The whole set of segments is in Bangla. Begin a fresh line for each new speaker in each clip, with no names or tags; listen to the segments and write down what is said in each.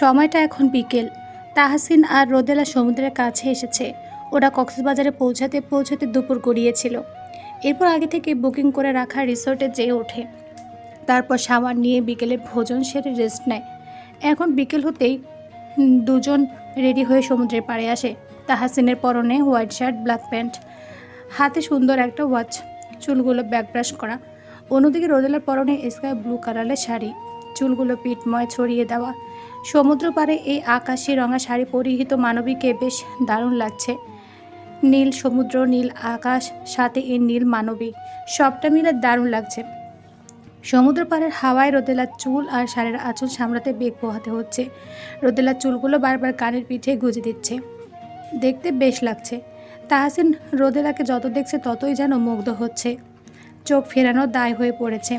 সময়টা এখন বিকেল। তাহাসিন আর রোদেলা সমুদ্রের কাছে এসেছে। ওরা কক্সবাজারে পৌঁছাতে পৌঁছাতে দুপুর গড়িয়েছিল। এরপর আগে থেকে বুকিং করে রাখা রিসোর্টে যেয়ে ওঠে। তারপর সামার নিয়ে বিকেলে ভোজন সেরে রেস্ট নেয়। এখন বিকেল হতেই দুজন রেডি হয়ে সমুদ্রের পাড়ে আসে। তাহাসিনের পরনে হোয়াইট শার্ট, ব্ল্যাক প্যান্ট, হাতে সুন্দর একটা ওয়াচ, চুলগুলো ব্যাক ব্রাশ করা। অন্যদিকে রোদেলার পরনে স্কাই ব্লু কালারের শাড়ি, চুলগুলো পিঠময় ছড়িয়ে দেওয়া। সমুদ্র পাড়ে এই আকাশি রঙা শাড়ি পরিহিত মানবীকে বেশ দারুণ লাগছে। নীল সমুদ্র, নীল আকাশ, সাথে এই নীল মানবী, সবটা মিলে দারুণ লাগছে। সমুদ্র পাড়ের হাওয়ায় রোদেলার চুল আর শাড়ির আঁচল সামলাতে বেগ পোহাতে হচ্ছে। রোদেলার চুলগুলো বারবার কানের পিঠে গুজে দিচ্ছে। দেখতে বেশ লাগছে। তাহাসিন রোদেলাকে যত দেখছে ততই যেন মুগ্ধ হচ্ছে। চোখ ফেরানোর দায় হয়ে পড়েছে।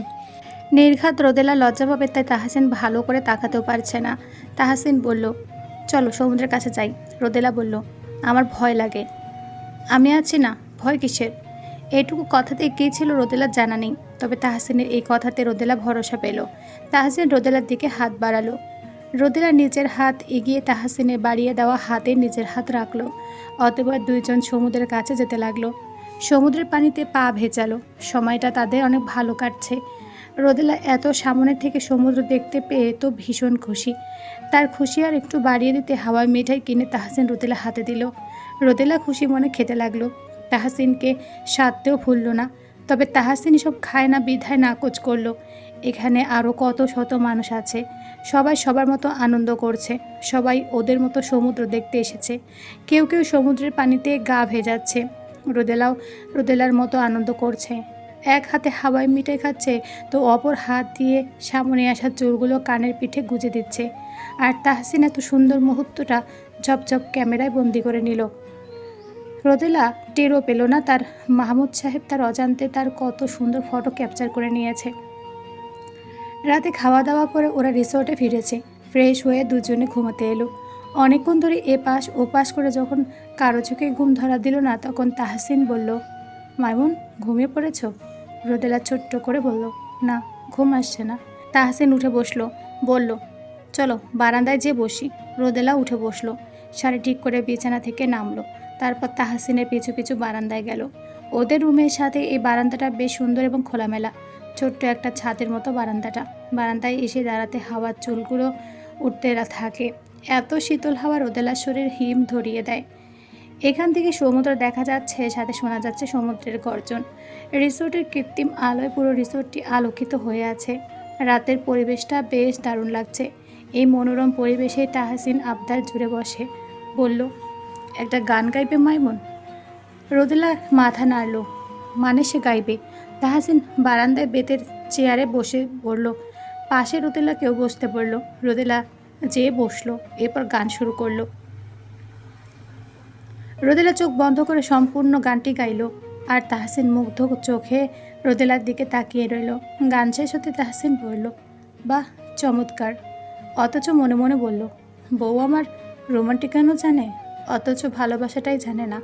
নির্ঘাত রোদেলা লজ্জা পাবে, তাই তাহাসিন ভালো করে তাকাতেও পারছে না। তাহাসিন বলল, চলো, সমুদ্রের কাছে যাই। রোদেলা বলল, আমার ভয় লাগে। আমি আছি না, ভয় কিসের? এটুকু কথাতে কী ছিল রোদেলার জানা নেই, তবে তাহাসিনের এই কথাতে রোদেলা ভরসা পেল। তাহাসিন রোদেলার দিকে হাত বাড়ালো। রোদেলা নিজের হাত এগিয়ে তাহাসিনের বাড়িয়ে দেওয়া হাতে নিজের হাত রাখল। অতবার দুইজন সমুদ্রের কাছে যেতে লাগল। সমুদ্রের পানিতে পা ভেজালো। সময়টা তাদের অনেক ভালো কাটছে। রোদেলা এত সামনে থেকে সমুদ্র দেখতে পেয়ে তো ভীষণ খুশি। তার খুশি আর একটু বাড়িয়ে দিতে হাওয়ায় মিঠাই কিনে তাহাসিন রোদেলা হাতে দিল। রোদেলা খুশি মনে খেতে লাগল। তাহাসিনকে সাধতেও ভুলল না, তবে তাহাসিন সব খায় না, বিধায় নাকচ করল। এখানে আরও কত শত মানুষ আছে, সবাই সবার মতো আনন্দ করছে, সবাই ওদের মতো সমুদ্র দেখতে এসেছে। কেউ কেউ সমুদ্রের পানিতে গা ভেজাচ্ছে। রোদেলাও রোদেলার মতো আনন্দ করছে। এক হাতে হাওয়ায় মিঠাই খাচ্ছে, তো অপর হাত দিয়ে সামনে আসা চুলগুলো কানের পিঠে গুজে দিচ্ছে। আর তাহসিন এত সুন্দর মুহূর্তটা ঝপঝপ ক্যামেরায় বন্দি করে নিল। রোদেলা টেরও পেল না তার, মাহমুদ সাহেব তার অজান্তে তার কত সুন্দর ফটো ক্যাপচার করে নিয়েছে। রাতে খাওয়া দাওয়া করে ওরা রিসোর্টে ফিরেছে, ফ্রেশ হয়ে দুজনে ঘুমাতে এলো। অনেকক্ষণ ধরে এ পাশ ও পাশ করে যখন কারও চোখে ঘুম ধরা দিল না, তখন তাহসিন বলল মাইমুন ঘুমিয়ে পড়েছ? রোদেলা ছোট্ট করে বলল, না, ঘুম আসছে না। তাহসিন উঠে বসল, বলল, চলো, বারান্দায় যেয়ে বসি। রোদেলা উঠে বসল, শাড়ি ঠিক করে বিছানা থেকে নামলো। তারপর তাহাসিনের পিছু পিছু বারান্দায় গেল। ওদের রুমের সাথে এই বারান্দাটা বেশ সুন্দর এবং খোলামেলা, ছোট্ট একটা ছাদের মতো বারান্দাটা। বারান্দায় এসে দাঁড়াতে হাওয়ার চুলগুলো উঠতে থাকে। এত শীতল হাওয়া রোদেলার শরীর হিম ধরিয়ে দেয়। এখান থেকে সমুদ্র দেখা যাচ্ছে, সাথে শোনা যাচ্ছে সমুদ্রের গর্জন। রিসোর্টের কৃত্রিম আলোয় পুরো রিসোর্টটি আলোকিত হয়ে আছে। রাতের পরিবেশটা বেশ দারুণ লাগছে। এই মনোরম পরিবেশে তাহাসিন আবদার জুড়ে বসে। বলল, একটা গান গাইবে মাইমন? রোদেলা মাথা নাড়ল। মানে সে গাইবে? তাহাসিন বারান্দায় বেতের চেয়ারে বসে পড়ল পাশে রোদেলা কেউ বসতে পড়ল রোদেলা যেয়ে বসল, এরপর গান শুরু করল। রোদেলা চোখ বন্ধ করে সম্পূর্ণ গানটি গাইল, আর তাহসিন মুগ্ধ চোখে রোদেলার দিকে তাকিয়ে রইল। গান শেষ হতে তাহসিন বলল, বাহ, চমৎকার। অথচ মনে মনে বলল, বউ আমার রোমান্টিক কেন জানে, অথচ ভালোবাসাটাই জানে না।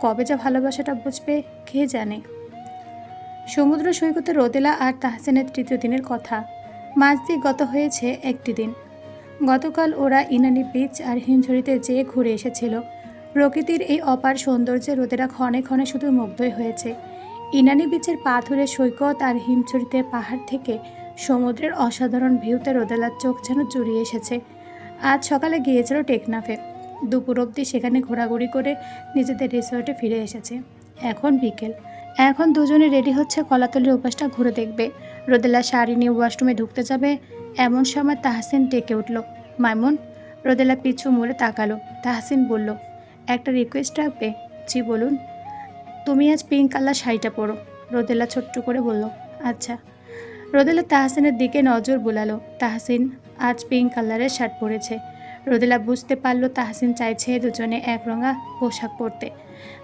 কবে যা ভালোবাসাটা বুঝবে, কে জানে? সমুদ্র সৈকতে রোদেলা আর তাহসিনের তৃতীয় দিনের কথা। মাঝ দিয়ে গত হয়েছে একটি দিন। গতকাল ওরা ইনানি বিচ আর হিমঝড়িতে যেয়ে ঘুরে এসেছিল। প্রকৃতির এই অপার সৌন্দর্যে রোদেরা ক্ষণে ক্ষণে শুধু মুগ্ধই হয়েছে। ইনানি বিচের পাথুরে সৈকত আর হিমছড়িতে পাহাড় থেকে সমুদ্রের অসাধারণ ভিউতে রোদেলার চোখ যেন জুড়িয়ে এসেছে। আজ সকালে গিয়েছিল টেকনাফে। দুপুর অবধি সেখানে ঘোরাঘুরি করে নিজেদের রিসর্টে ফিরে এসেছে। এখন বিকেল। এখন দুজনে রেডি হচ্ছে কলাতলির উপাসটা ঘুরে দেখবে। রোদেলা শাড়ি নিয়ে ওয়াশরুমে ঢুকতে যাবে। এমন সময় তাহসিন ডেকে উঠল, মাইমুন। রোদেলা পিছু মুড়ে তাকালো। তাহসিন বলল একটা রিকোয়েস্ট রাখবে জি, বলুন। তুমি আজ পিঙ্ক কালার শাড়িটা পরো, রোদেলা ছোট্ট করে বলল। আচ্ছা। রোদেলা তাহসিনের দিকে নজর বুলালো। তাহসিন আজ পিঙ্ক কালারের শার্ট পরেছে। রোদেলা বুঝতে পারল তাহসিন চাইছে দুজনে একরঙা পোশাক পরতে।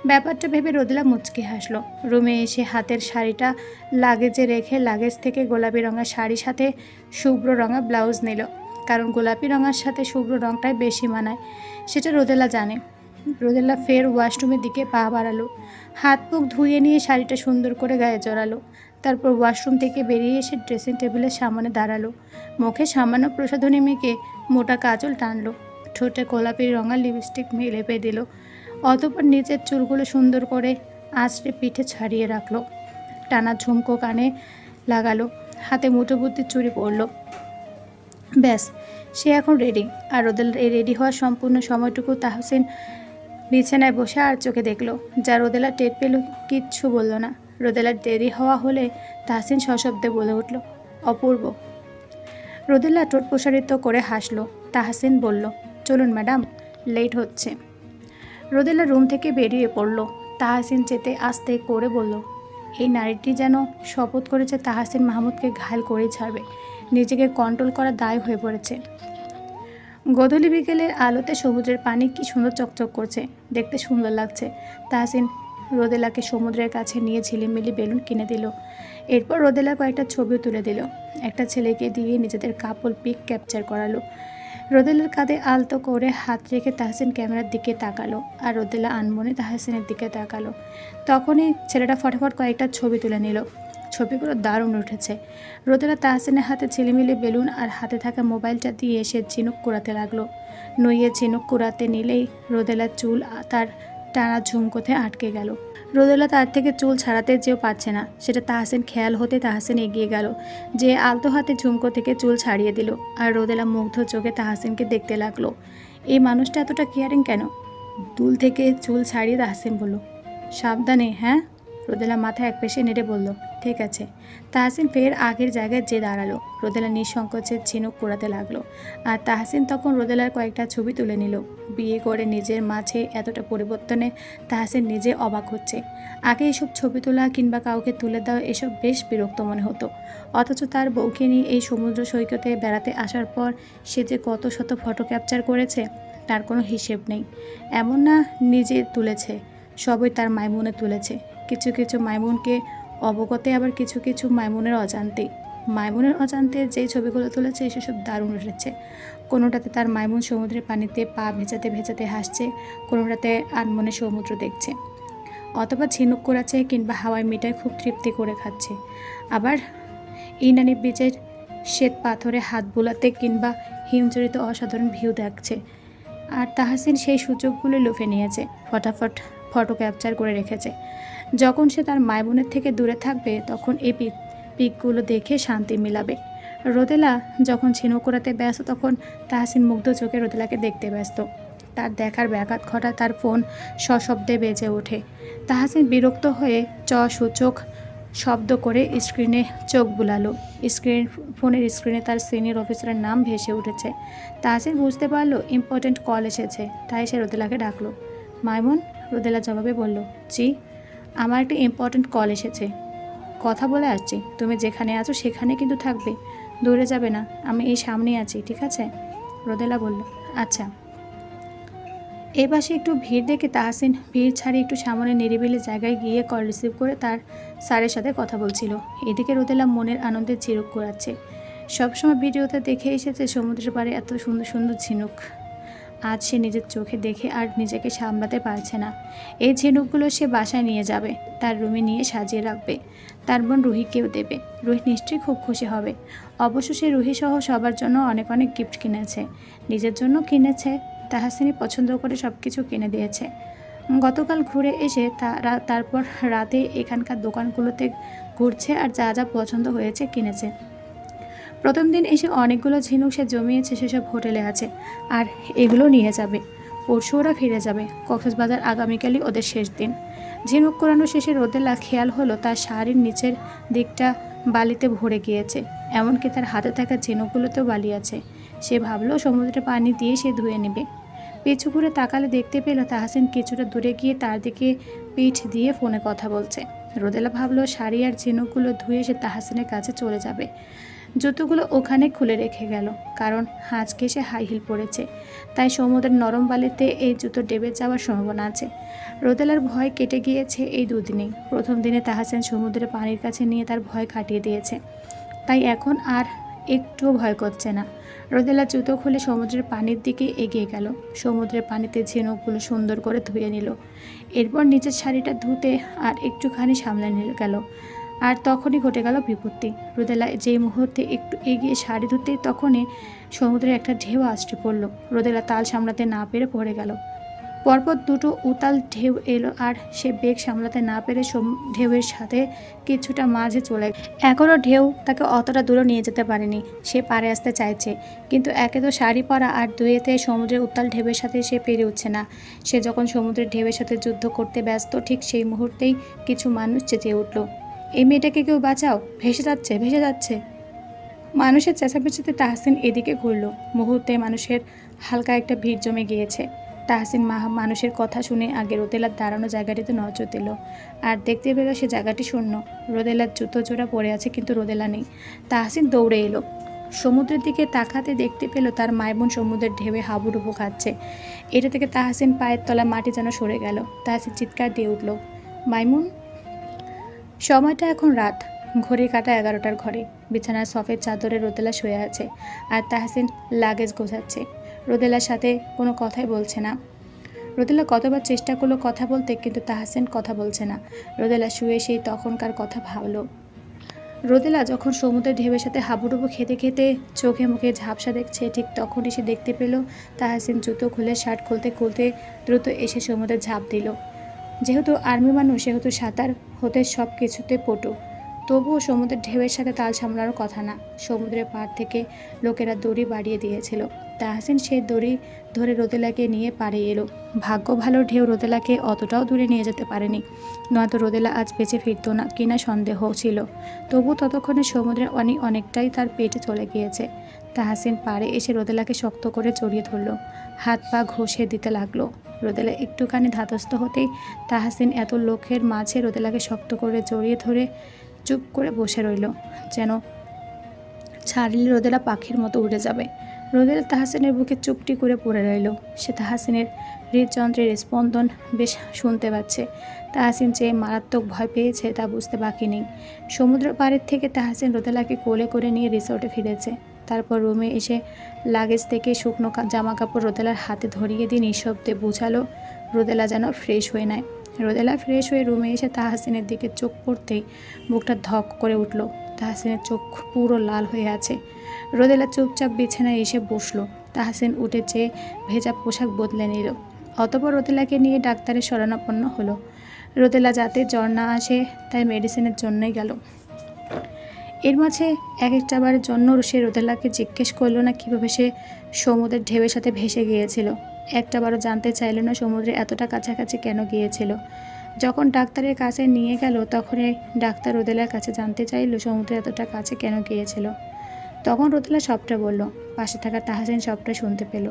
ব্যাপারটা ভেবে রোদেলা মুচকি হাসলো। রুমে এসে হাতের শাড়িটা লাগেজে রেখে লাগেজ থেকে গোলাপি রঙা শাড়ির সাথে শুভ্র রঙা ব্লাউজ নিল। কারণ গোলাপি রঙার সাথে শুভ্র রঙটাই বেশি মানায়, সেটা রোদেলা জানে। রোদেলা ফের ওয়াশরুমের দিকে পা বাড়ালো। হাত মুখ ধুয়ে নিয়ে শাড়িটা সুন্দর করে গায়ে জড়ালো। তারপর ওয়াশরুম থেকে বেরিয়ে এসে ড্রেসিং টেবিলের সামনে দাঁড়াল। মুখে সামান্য প্রসাধনী মেখে মোটা কাজল টানলো। ঠোঁটে গোলাপি রঙা লিপস্টিক লেপে দিল। অতপর নিচের চুলগুলো সুন্দর করে আঁচড়ে পিঠে ছাড়িয়ে রাখল। টানা ঝুমকো কানে লাগালো। হাতে মুঠো বুদ্ধি চুরি পড়ল ব্যাস, সে এখন রেডি আর ওদের রেডি হওয়ার সম্পূর্ণ সময়টুকু তাহসিন বিছানায় বসে আর চোখে দেখল। যা রোদেলা টের পেল, কিচ্ছু বলল না। রোদেলার দেরি হওয়া হলে তাহসিন সশব্দে বলে উঠল, অপূর্ব। রোদেলা ঠোঁট প্রসারিত করে হাসলো। তাহসিন বলল, চলুন ম্যাডাম, লেট হচ্ছে। রোদেলা রুম থেকে বেরিয়ে পড়ল। তাহসিন যেতে আস্তে করে বলল, এই নারীটি যেন শপথ করেছে তাহসিন মাহমুদকে ঘায়ল করেই ছাড়বে। নিজেকে কন্ট্রোল করা দায় হয়ে পড়েছে। গধূলি বিকেলের আলোতে সবুজের পানি কি সুন্দর চকচক করছে, দেখতে সুন্দর লাগছে। তাহসিন রোদেলাকে সমুদ্রের কাছে নিয়ে ঝিলিমিলি বেলুন কিনে দিল। এরপর রোদেলা কয়েকটা ছবিও তুলে দিল। একটা ছেলেকে দিয়ে নিজেদের কাপল পিক ক্যাপচার করালো। রোদেলার কাঁধে আলতো করে হাত রেখে তাহসিন ক্যামেরার দিকে তাকালো আর রোদেলা আনমনে তাহসিনের দিকে তাকালো। তখনই ছেলেটা ফটাফট কয়েকটা ছবি তুলে নিল। ছবিগুলো দারুণ উঠেছে। রোদেলা তাহসিনের হাতে ঝিলিমিলি বেলুন আর হাতে থাকা মোবাইলটা দিয়ে সে ঝিনুক কুড়াতে লাগল। নইয়ে ঝিনুক কুড়াতে নিলেই রোদেলার চুল তার টানা ঝুমকোতে আটকে গেল। রোদেলা তার থেকে চুল ছাড়াতে যেও পারছে না। সেটা তাহসিন খেয়াল হতে তাহসিন এগিয়ে গেল, যে আলতো হাতে ঝুমকো থেকে চুল ছাড়িয়ে দিল আর রোদেলা মুগ্ধ চোখে তাহসিনকে দেখতে লাগল। এই মানুষটা এতটা কেয়ারিং কেন? দুল থেকে চুল ছাড়িয়ে তাহসিন বলল, সাবধানে হ্যাঁ? রোদেলা মাথা এক পেশে নেড়ে বলল, ঠিক আছে। তাহসিন ফের আগের জায়গায় যে দাঁড়াল। রোদেলা নিঃসংকোচে ঝিনুক পোড়াতে লাগল। আর তাহসিন তখন রোদেলার কয়েকটা ছবি তুলে নিল। বিয়ে করে নিজের মাঝে এতটা পরিবর্তনে তাহসিন নিজে অবাক হচ্ছে। আগে এসব ছবি তোলা কিংবা কাউকে তুলে দেওয়া এসব বেশ বিরক্ত মনে হতো। অথচ তার বউকে নিয়ে এই সমুদ্র সৈকতে বেড়াতে আসার পর সে যে কত শত ফটো ক্যাপচার করেছে, তার কোনো হিসেব নেই। এমন না নিজে তুলেছে, সবই তার মাইমুনে তুলেছে। কিছু কিছু মাইমুনকে, অবগতে আবার কিছু কিছু মাইমুনের অজান্তে। মাইমুনের অজান্তে যেই ছবিগুলো তুলেছে, সেসব দারুণ উঠেছে। কোনোটাতে তার মাইমুন সমুদ্রের পানিতে পা ভেজাতে ভেজাতে হাসছে, কোনোটাতে আনমনে সমুদ্র দেখছে। অথবা ঝিনুক করাচ্ছে কিংবা হাওয়ায় মিঠাই খুব তৃপ্তি করে খাচ্ছে। আবার ইনানি বীজের শ্বেত পাথরে হাত বোলাতে কিংবা হিমচরিত অসাধারণ ভিউ দেখছে। আর তাহাসিন সেই সুযোগগুলো লুফে নিয়েছে, ফটাফট ফটো ক্যাপচার করে রেখেছে। যখন সে তার মায়মুনের থেকে দূরে থাকবে, তখন এই পিক, পিকগুলো দেখে শান্তি মিলাবে। রোদেলা যখন ঝিনুক করাতে ব্যস্ত, তখন তাহাসিন মুগ্ধ চোখে রোদেলাকে দেখতে ব্যস্ত। তার দেখার ব্যাঘাত ঘটা তার ফোন সশব্দে বেজে ওঠে। তাহাসিন বিরক্ত হয়ে চ সূচক শব্দ করে স্ক্রিনে চোখ বুলালো। স্ক্রিন, ফোনের স্ক্রিনে তার সিনিয়র অফিসারের নাম ভেসে উঠেছে। তাহসিন বুঝতে পারল ইম্পর্ট্যান্ট কল এসেছে, তাই সে রোদেলাকে ডাকলো। মাইমুন, রোদেলা জবাবে বলল, জি আমার একটা ইম্পর্ট্যান্ট কল এসেছে। কথা বলে আসছি। তুমি যেখানে আছো সেখানে কিন্তু থাকবে। দূরে যাবে না। আমি এই সামনেই আছি, ঠিক আছে? রোদেলা বলল আচ্ছা। এই পাশে একটু ভিড় দেখে তাহসিন ভিড় ছাড়িয়ে একটু সামনে নিরিবিলি জায়গায় গিয়ে কল রিসিভ করে তার স্যারের সাথে কথা বলছিল। এদিকে রোদেলা মনের আনন্দে চিরুক করাচ্ছে সবসময় ভিডিওতে দেখে এসেছে সমুদ্রের পাড়ে এত সুন্দর সুন্দর ঝিনুক। আজ সে নিজের চোখে দেখে আর নিজেকে সামলাতে পারছে না। এই ঝিনুকগুলো সে বাসায় নিয়ে যাবে, তার রুমে নিয়ে সাজিয়ে রাখবে। তার বোন রুহিকেও দেবে। রুহি নিশ্চয়ই খুব খুশি হবে। অবশ্য সে রুহি সহ সবার জন্য অনেক অনেক গিফট কিনেছে। নিজের জন্য কিনেছে, তাহাসিনী পছন্দ করে সব কিছু কিনে দিয়েছে। গতকাল ঘুরে এসে তারা তারপর রাতে এখানকার দোকানগুলোতে ঘুরছে আর যা যা পছন্দ হয়েছে কিনেছে। প্রথম দিন এসে অনেকগুলো ঝিনুক সে জমিয়েছে, সেসব হোটেলে আছে। আর এগুলো নিয়ে যাবে। পরশু ওরা ফিরে যাবে। কক্সবাজার আগামীকালই ওদের শেষ দিন। ঝিনুক কোরানো শেষে রোদেলা খেয়াল হলো, তার শাড়ির নিচের দিকটা বালিতে ভরে গিয়েছে। এমনকি তার হাতে থাকা ঝিনুকগুলোতেও বালি আছে। সে ভাবলো, সমুদ্রে পানি দিয়ে সে ধুয়ে নেবে। পিছু ঘুরে তাকালে দেখতে পেল, তাহাসিন কিছুটা দূরে গিয়ে তার দিকে পিঠ দিয়ে ফোনে কথা বলছে। রোদেলা ভাবলো, শাড়ি আর ঝিনুকগুলো ধুয়ে সে তাহাসিনের কাছে চলে যাবে। জুতোগুলো ওখানে খুলে রেখে গেল, কারণ আজকে সে হাই হিল পরেছে তাই সমুদ্রের নরম বালিতে এই জুতো ডেবে যাওয়ার সম্ভাবনা আছে। রোদেলার ভয় কেটে গিয়েছে এই দুদিনেই। প্রথম দিনে তাহাসেন সমুদ্রের পানির কাছে নিয়ে তার ভয় কাটিয়ে দিয়েছে। তাই এখন আর একটুও ভয় করছে না। রোদেলা জুতো খুলে সমুদ্রের পানির দিকে এগিয়ে গেল। সমুদ্রের পানিতে ঝিনুকগুলো সুন্দর করে ধুয়ে নিল। এরপর নিচের শাড়িটা ধুতে আর একটুখানি সামলে নিয়ে গেল। আর তখনই ঘটে গেল বিপত্তি। রোদেলা যেই মুহূর্তে একটু এগিয়ে শাড়ি ধরতেই তখনই সমুদ্রে একটা ঢেউ আসতে পড়ল। রোদেলা তাল সামলাতে না পেরে পড়ে গেল। পরপর দুটো উতাল ঢেউ এলো আর সে বেগ সামলাতে না পেরে ঢেউয়ের সাথে কিছুটা মাঝে চলে এখনও ঢেউ তাকে অতটা দূরে নিয়ে যেতে পারেনি। সে পারে আসতে চাইছে, কিন্তু একে তো শাড়ি পরা আর দুয়েতে সমুদ্রের উত্তাল ঢেউয়ের সাথে সে পেরে উঠছে না। সে যখন সমুদ্রের ঢেউয়ের সাথে যুদ্ধ করতে ব্যস্ত, ঠিক সেই মুহূর্তেই কিছু মানুষ চেঁচিয়ে উঠল। এই মেয়েটাকে কেউ বাঁচাও। ভেসে যাচ্ছে ভেসে যাচ্ছে। মানুষের চেঁচামেচিতে তাহসিন এদিকে ঘুরল। মুহূর্তে মানুষের হালকা একটা ভিড় জমে গিয়েছে। তাহসিন মা মানুষের কথা শুনে আগে রোদেলার দাঁড়ানো জায়গাটিতে নজর দিল আর দেখতে পেল সে জায়গাটি শূন্য। রোদেলার জুতো জোড়া পড়ে আছে, কিন্তু রোদেলা নেই। তাহসিন দৌড়ে এলো। সমুদ্রের দিকে তাকাতে দেখতে পেল তার মাইবোন সমুদ্রের ঢেউয়ে হাবুডুবু খাচ্ছে। এটা থেকে তাহসিন পায়ের তলা মাটি যেন সরে গেল। তাহসিন চিৎকার দিয়ে উঠল, মাইমুন সময়টা এখন রাত। ঘড়ি কাটা এগারোটার ঘরে বিছানার সফেদ চাদরে রোদেলা শুয়ে আছে আর তাহসিন লাগেজ গোছাচ্ছে। রোদেলার সাথে কোনো কথাই বলছে না। রোদেলা কতবার চেষ্টা করল কথা বলতে, কিন্তু তাহসিন কথা বলছে না। রোদেলা শুয়ে সেই তখনকার কথা ভাবলো। রোদেলা যখন সমুদ্রের ঢেউয়ের সাথে হাবুডুবু খেতে খেতে চোখে মুখে ঝাপসা দেখছে, ঠিক তখনই সে দেখতে পেল তাহসিন জুতো খুলে, শার্ট খুলতে খুলতে দ্রুত এসে সমুদ্রে ঝাঁপ দিল। যেহেতু আর্মি মানুষ, সেহেতু সাঁতার হতে সব কিছুতে পটু। তবুও সমুদ্রের ঢেউয়ের সাথে তাল সামলানোর কথা না। সমুদ্রের পাড় থেকে লোকেরা দড়ি বাড়িয়ে দিয়েছিল। তাহসিন সেই দড়ি ধরে রোদেলাকে নিয়ে পাড়ে এলো। ভাগ্য ভালো ঢেউ রোদেলাকে অতটাও দূরে নিয়ে যেতে পারেনি। নয়তো রোদেলা আজ বেঁচে ফিরতো না কিনা সন্দেহ ছিল। তবু ততক্ষণে সমুদ্রে অনেক অনেকটাই তার পেটে চলে গিয়েছে। তাহাসিন পাড়ে এসে রোদেলাকে শক্ত করে জড়িয়ে ধরলো। হাত পা ঘষে দিতে লাগল। রোদেলা একটুখানি ধাতস্থ হতেই তাহাসিন এত লোকের মাঝে রোদেলাকে শক্ত করে জড়িয়ে ধরে চুপ করে বসে রইল, যেন ছাড়লে রোদেলা পাখির মতো উড়ে যাবে। রোদেলা তাহাসিনের বুকে চুপটি করে পড়ে রইল। সে তাহাসিনের হৃদযন্ত্রের স্পন্দন বেশ শুনতে পাচ্ছে। তাহাসিন যে মারাত্মক ভয় পেয়েছে তা বুঝতে বাকি নেই। সমুদ্র পাড়ের থেকে তাহাসিন রোদেলাকে কোলে করে নিয়ে রিসোর্টে ফিরেছে। তারপর রুমে এসে লাগেজ থেকে শুকনো জামা কাপড় রোদেলার হাতে ধরিয়ে দিয়ে নিঃশব্দে বুঝালো, রোদেলা যেন ফ্রেশ হয়ে নেয়। রোদেলা ফ্রেশ হয়ে রুমে এসে তাহাসিনের দিকে চোখ পড়তেই বুকটা ধক করে উঠল। তাহাসিনের চোখ পুরো লাল হয়ে আছে। রোদেলা চুপচাপ বিছানায় এসে বসল। তাহাসিন উঠে চেয়ে ভেজা পোশাক বদলে নিল। অতপর রোদেলাকে নিয়ে ডাক্তারের শরণাপন্ন হলো। রোদেলা যাতে জ্বর না আসে, তাই মেডিসিনের জন্যই গেল। এর মাঝে এক একটা বারের জন্য সে রোদেলাকে জিজ্ঞেস করল না কীভাবে সে সমুদ্রের ঢেউয়ের সাথে ভেসে গিয়েছিল। একটাবারও জানতে চাইলো না সমুদ্রে এতটা কাছাকাছি কেন গিয়েছিল। যখন ডাক্তারের কাছে নিয়ে গেল, তখনই ডাক্তার রোদেলার কাছে জানতে চাইলো সমুদ্রে এতটা কাছে কেন গিয়েছিল। তখন রোদেলা সবটা বলল, পাশে থাকা তাহাসিন সবটা শুনতে পেল,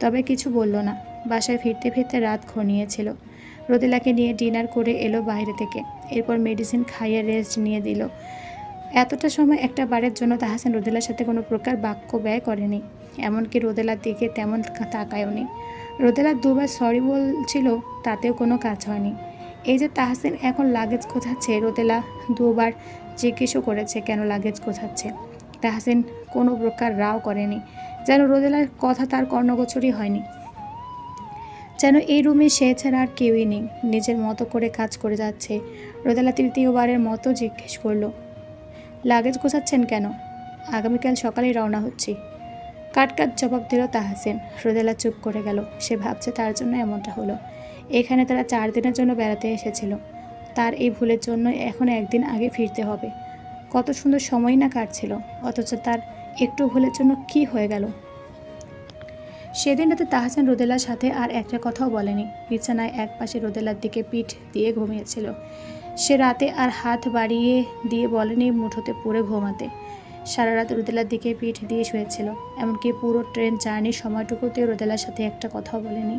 তবে কিছু বলল না, বাসায় ফিরতে ফিরতে রাত ঘনিয়েছিল। রোদেলাকে নিয়ে ডিনার করে এলো বাইরে থেকে, এরপর মেডিসিন খাইয়ে রেস্ট নিয়ে দিল। এতটা সময় একটা বারের জন্য তাহাসিন রোদেলার সাথে কোনো প্রকার বাক্য ব্যয় করেনি। এমনকি রোদেলার দিকে তেমন তাকায়ওনি রোদেলা দুবার সরি বলছিল, তাতেও কোনো কাজ হয়নি। এই যে তাহসিন এখন লাগেজ গোছাচ্ছে, রোদেলা দুবার জিজ্ঞেসও করেছে, কেন লাগেজ গোছাচ্ছে? তাহসিন কোনো প্রকার রাও করেনি, যেন রোদেলার কথা তার কর্ণগোচরই হয়নি। যেন এই রুমে সে ছাড়া আর কেউই নেই, নিজের মতো করে কাজ করে যাচ্ছে। রোদেলা তৃতীয়বারের মতো জিজ্ঞেস করল লাগেজ গোছাচ্ছেন কেন? আগামীকাল সকালে রওনা হচ্ছি। কাট কাট জবাব দিল তাহাসিন। রোদেলা চুপ করে গেল। সে ভাবছে তার জন্য এমনটা হলো। এখানে তারা চার দিনের জন্য বেড়াতে এসেছিল। তার এই ভুলের জন্য এখন একদিন আগে ফিরতে হবে। কত সুন্দর সময় না কাটছিল, অথচ তার একটু ভুলের জন্য কি হয়ে গেল? সেদিন রাতে তাহসান রোদেলার সাথে আর একটা কথাও বলেনি। বিছানায় এক পাশে রোদেলার দিকে পিঠ দিয়ে ঘুমিয়েছিল। সে রাতে আর হাত বাড়িয়ে দিয়ে বলেনি মুঠোতে পড়ে ঘুমাতে। সারা রাত রোদেলার দিকে পিঠ দিয়ে শুয়েছিল, এমনকি পুরো ট্রেন জার্নির সময়টুকুতে রোদেলার সাথে একটা কথাও বলেনি।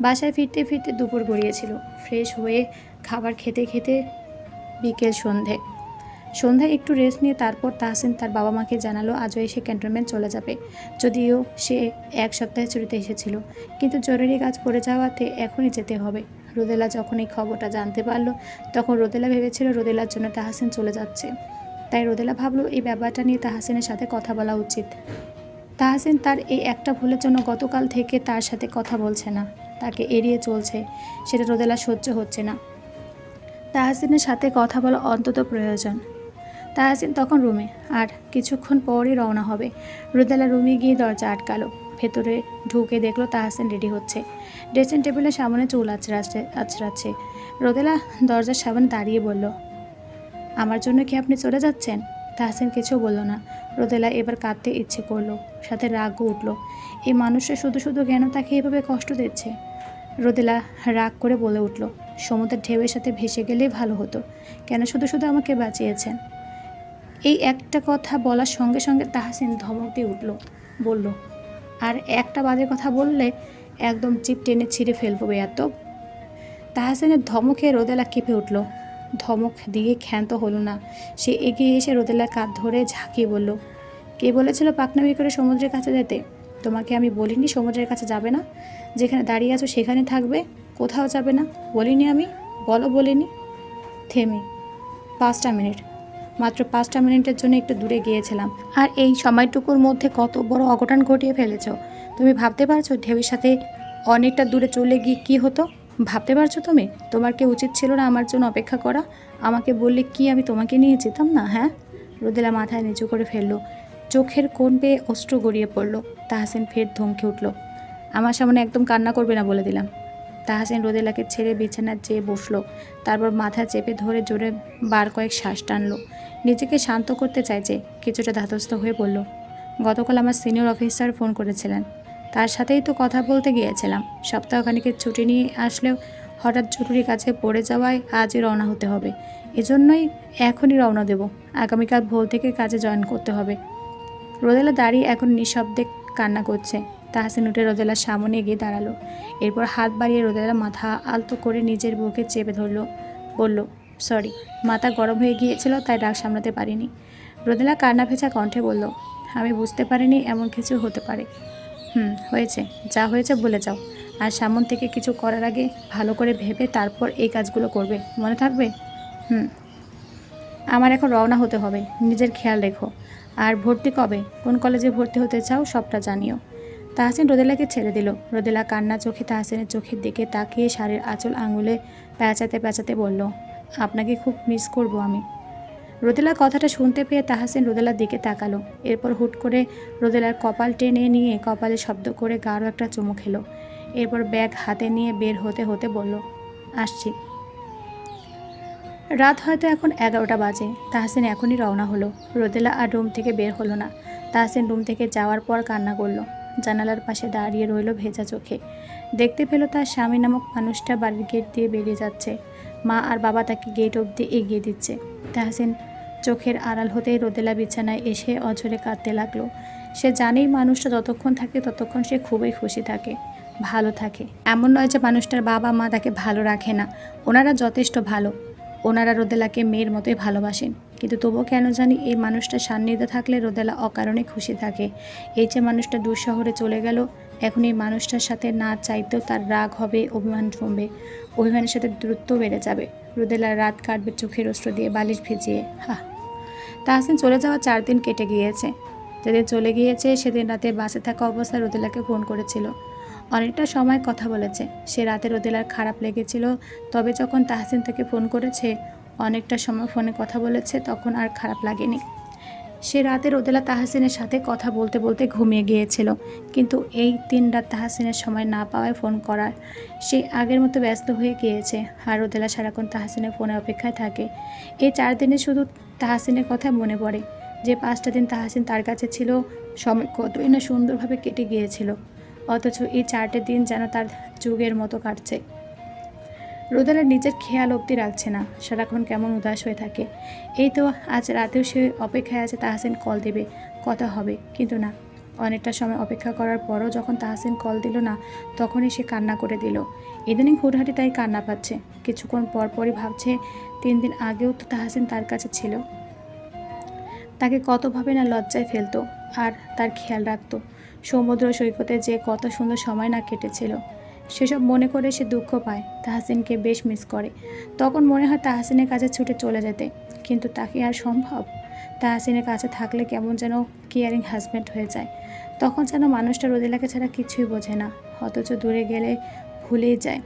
বাসায় ফিরতে ফিরতে দুপুর গড়িয়েছিল, ফ্রেশ হয়ে খাবার খেতে খেতে বিকেল সন্ধে। সন্ধ্যায় একটু রেস্ট নিয়ে তারপর তাহসিন তার বাবা মাকে জানালো, আজও এসে ক্যান্টনমেন্ট চলে যাবে। যদিও সে এক সপ্তাহে ছুটিতে এসেছিল, কিন্তু জরুরি কাজ পড়ে যাওয়াতে এখনই যেতে হবে। রোদেলা যখন এই খবরটা জানতে পারল, তখন রোদেলা ভেবেছিল রোদেলার জন্য তাহাসিন চলে যাচ্ছে। তাই রোদেলা ভাবলো এই ব্যাপারটা নিয়ে তাহাসিনের সাথে কথা বলা উচিত। তাহাসিন তার এই একটা ভুলের জন্য গতকাল থেকে তার সাথে কথা বলছে না। তাকে এড়িয়ে চলছে। সেটা রোদেলা সহ্য হচ্ছে না। তাহাসিনের সাথে কথা বলা অন্তত প্রয়োজন। তাহাসিন তখন রুমে, আর কিছুক্ষণ পরই রওনা হবে। রোদেলা রুমে গিয়ে দরজা আটকালো। ভেতরে ঢুকে দেখল তাহাসিন রেডি হচ্ছে। ড্রেসিং টেবিলের সামনে চুল আছড়াচ্ছে আছড়াচ্ছে। রোদেলা দরজার সামনে দাঁড়িয়ে বলল, আমার জন্য কি আপনি চলে যাচ্ছেন? তাহসিন কিছু বলল না। রোদেলা এবার কাঁদতে ইচ্ছে করল, সাথে রাগও উঠল। এই মানুষটা শুধু শুধু কেন তাকে এভাবে কষ্ট দিচ্ছে? রোদেলা রাগ করে বলে উঠল, সমুদ্রের ঢেউয়ের সাথে ভেসে গেলেই ভালো হতো। কেন শুধু শুধু আমাকে বাঁচিয়েছেন? এই একটা কথা বলার সঙ্গে সঙ্গে তাহসিন ধমক দিয়ে উঠল, বলল আর একটা বাজে কথা বললে একদম চিপ টেনে ছিঁড়ে ফেলব এত। তাহসিনের ধমকে রোদেলা কেঁপে উঠল। ধমক দিয়ে ক্ষান্ত হলো না। সে এগিয়ে এসে রোদেলার কাঁধ ধরে ঝাঁকিয়ে বলল, কে বলেছিল পাকনামি করে সমুদ্রের কাছে যেতে? তোমাকে আমি বলিনি সমুদ্রের কাছে যাবে না? যেখানে দাঁড়িয়ে আছো সেখানে থাকবে, কোথাও যাবে না? বলিনি আমি? বলো বলিনি? থেমে। পাঁচটা মিনিট। মাত্র পাঁচটা মিনিটের জন্য একটু দূরে গিয়েছিলাম। আর এই সময়টুকুর মধ্যে কত বড় অঘটন ঘটিয়ে ফেলেছ। তুমি ভাবতে পারছ ঢেউয়ের সাথে অনেকটা দূরে চলে গিয়ে কী হতো? ভাবতে পারছ তুমি? তোমার কি উচিত ছিল না আমার জন্য অপেক্ষা করা? আমাকে বললে কি আমি তোমাকে নিয়ে যেতাম না হ্যাঁ? রোদেলা মাথায় নিচু করে ফেলল। চোখের কোণ পেয়ে অস্ত্র গড়িয়ে পড়ল। তাহসিন ফের ধমকে উঠল, আমার সামনে একদম কান্না করবে না, বলে দিলাম। তাহসিন রোদেলাকে ছেড়ে বিছানার চেয়ে বসল। তারপর মাথা চেপে ধরে জোরে বার কয়েক শ্বাস টানলো। নিজেকে শান্ত করতে চাইছে, কিছুটা ধাতস্থ হয়ে বলল, গতকাল আমার সিনিয়র অফিসার ফোন করেছিলেন। তার সাথেই তো কথা বলতে গিয়েছিলাম। সপ্তাহখানিকের ছুটি নিয়ে আসলেও হঠাৎ জরুরি কাছে পড়ে যাওয়ায় আজই রওনা হতে হবে। এজন্যই এখনই রওনা দেব। আগামীকাল ভোর থেকে কাজে জয়েন করতে হবে। রোদেলা দাঁড়িয়ে এখন নিঃশব্দে কান্না করছে। তাহসিন উঠে রোদেলার সামনে গিয়ে দাঁড়াল। এরপর হাত বাড়িয়ে রোদেলা মাথা আলতো করে নিজের বুকে চেপে ধরলো। বলল, সরি, মাথা গরম হয়ে গিয়েছিল, তাই রাগ সামলাতে পারিনি। রোদেলা কান্না ভেজা কণ্ঠে বলল, আমি বুঝতে পারিনি এমন কিছু হতে পারে। হুম, হয়েছে, যা হয়েছে বলে যাও। আর সামন থেকে কিছু করার আগে ভালো করে ভেবে তারপর এই কাজগুলো করবে, মনে থাকবে? হুম, আমার এখন রওনা হতে হবে, নিজের খেয়াল রেখো। আর ভর্তি কবে, কোন কলেজে ভর্তি হতে চাও সবটা জানিও। তাহসিন রোদেলাকে ছেড়ে দিল। রোদেলা কান্না চোখে তাহসিনের চোখের দিকে তাকিয়ে শাড়ির আঁচল আঙুলে প্যাঁচাতে প্যাঁচাতে বলল, আপনাকে খুব মিস করব আমি। রোদেলার কথাটা শুনতে পেয়ে তাহাসিন রোদেলার দিকে তাকালো। এরপর হুট করে রোদেলার কপাল টেনে নিয়ে কপালে শব্দ করে গাঢ় একটা চুমু খেলো। এরপর ব্যাগ হাতে নিয়ে বের হতে হতে বলল, আসছি। রাত হয়তো এখন এগারোটা বাজে। তাহসিন এখনই রওনা হলো। রোদেলা আর রুম থেকে বের হলো না। তাহসিন রুম থেকে যাওয়ার পর কান্না করল। জানালার পাশে দাঁড়িয়ে রইল ভেজা চোখে। দেখতে পেল তার স্বামী নামক মানুষটা বাড়ির গেট দিয়ে বেরিয়ে যাচ্ছে। মা আর বাবা তাকে গেট অবধি এগিয়ে দিচ্ছে। তাহসিন চোখের আড়াল হতেই রোদেলা বিছানায় এসে অঝরে কাঁদতে লাগল। সে জানেই মানুষটা যতক্ষণ থাকে ততক্ষণ সে খুবই খুশি থাকে, ভালো থাকে। এমন নয় যে মানুষটার বাবা মা তাকে ভালো রাখে না। ওনারা যথেষ্ট ভালো। ওনারা রোদেলাকে মেয়ের মতোই ভালোবাসেন। কিন্তু তবুও কেন জানি এই মানুষটা সান্নিধ্যে থাকলে রোদেলা অকারণে খুশি থাকে। এই যে মানুষটা দূর শহরে চলে গেল, এখন এই মানুষটার সাথে না চাইতেও তার রাগ হবে, অভিমান জমবে। অভিমানের সাথে দ্রুত বেড়ে যাবে। রোদেলার রাত কাটবে চোখের অস্ত্র দিয়ে বালিশ ভিজিয়ে। হা তাহসিন চলে যাওয়া চার দিন কেটে গিয়েছে। যেদিন চলে গিয়েছে, সেদিন রাতে বাসে থাকা অবস্থায় রোদেলাকে ফোন করেছিল। অনেকটা সময় কথা বলেছে। সে রাতে রোদেলার খারাপ লেগেছিল, তবে যখন তাহসিন তাকে ফোন করেছে, অনেকটা সময় ফোনে কথা বলেছে, তখন আর খারাপ লাগেনি। সে রাতে রোদেলা তাহসিনের সাথে কথা বলতে বলতে ঘুমিয়ে গিয়েছিল, কিন্তু এই তিন রাত তাহসিনের সময় না পাওয়ায় ফোন করার। সে আগের মতো ব্যস্ত হয়ে গিয়েছে, আর রোদেলা সারাক্ষণ তাহসিনের ফোনে অপেক্ষায় থাকে। এই চার দিনে শুধু তাহসিনের কথা মনে পড়ে, যে পাঁচটা দিন তাহসিন তার কাছে ছিল, সময় কতই না সুন্দরভাবে কেটে গিয়েছিল। অথচ এই চারটে দিন যেন তার যুগের মতো কাটছে। রোদেলা নিজের খেয়াল অবধি রাখছে না। সারাক্ষণ কেমন উদাস হয়ে থাকে। এই তো আজ রাতেও সে অপেক্ষায় আছে তাহসিন কল দেবে। কথা হবে, কিন্তু না। অনেকটা সময় অপেক্ষা করার পরও যখন তাহসিন কল দিল না, তখনই সে কান্না করে দিল। ইদানিং হুটহাটি তাই কান্না পাচ্ছে। কিছুক্ষণ পর পরই ভাবছে, তিন দিন আগেও তো তাহসিন তার কাছে ছিল। তাকে কতভাবে না লজ্জায় ফেলতো, আর তার খেয়াল রাখতো। সমুদ্র সৈকতে যে কত সুন্দর সময় না কেটেছিল। সেসব মনে করে সে দুঃখ পায়, তাহসিনকে বেশ মিস করে। তখন মনে হয় তাহসিনের কাছে ছুটে চলে যেতে, কিন্তু তাকে আর সম্ভব? তাহসিনের কাছে থাকলে কেমন যেন কেয়ারিং হাজব্যান্ড হয়ে যায়। তখন যেন মানুষটা রোদেলাকে ছাড়া কিছুই বোঝে না, অথচ দূরে গেলে ভুলেই যায়।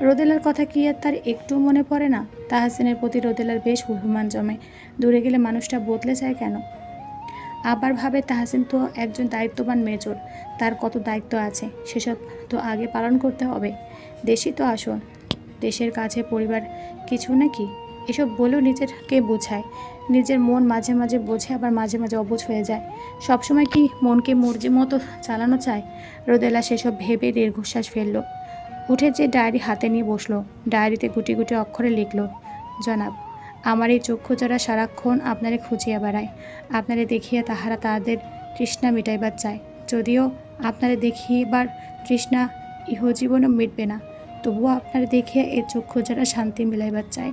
রোদেলার কথা কি আর তার একটু মনে পড়ে না? তাহাসিনের প্রতি রোদেলার বেশ অভিমান জমে। দূরে গেলে মানুষটা বদলে যায় কেন? আবার ভাবে তাহাসিন তো একজন দায়িত্ববান মেজর, তার কত দায়িত্ব আছে, সেসব তো আগে পালন করতে হবে। দেশই তো আসুন দেশের কাছে পরিবার কিছু নাকি? এসব বলেও নিজেরকে বোঝায়, নিজের মন মাঝে মাঝে বোঝে, আবার মাঝে মাঝে অবুঝ হয়ে যায়। সবসময় কি মনকে মর্জি মতো চালানো চায়? রোদেলা সেসব ভেবে দীর্ঘশ্বাস ফেলল। উঠে যে ডায়েরি হাতে নিয়ে বসল, ডায়েরিতে গুটি গুটি অক্ষরে লিখলো, জনাব আমার এই চক্ষু যারা সারাক্ষণ আপনারে খুঁজিয়া বেড়ায়। আপনারে দেখিয়া তাহারা তাদের তৃষ্ণা মিটাইবার চায়। যদিও আপনারে দেখিবার তৃষ্ণা ইহজীবনও মিটবে না, তবুও আপনারা দেখিয়া এই চক্ষু যারা শান্তি মিলাইবার চায়।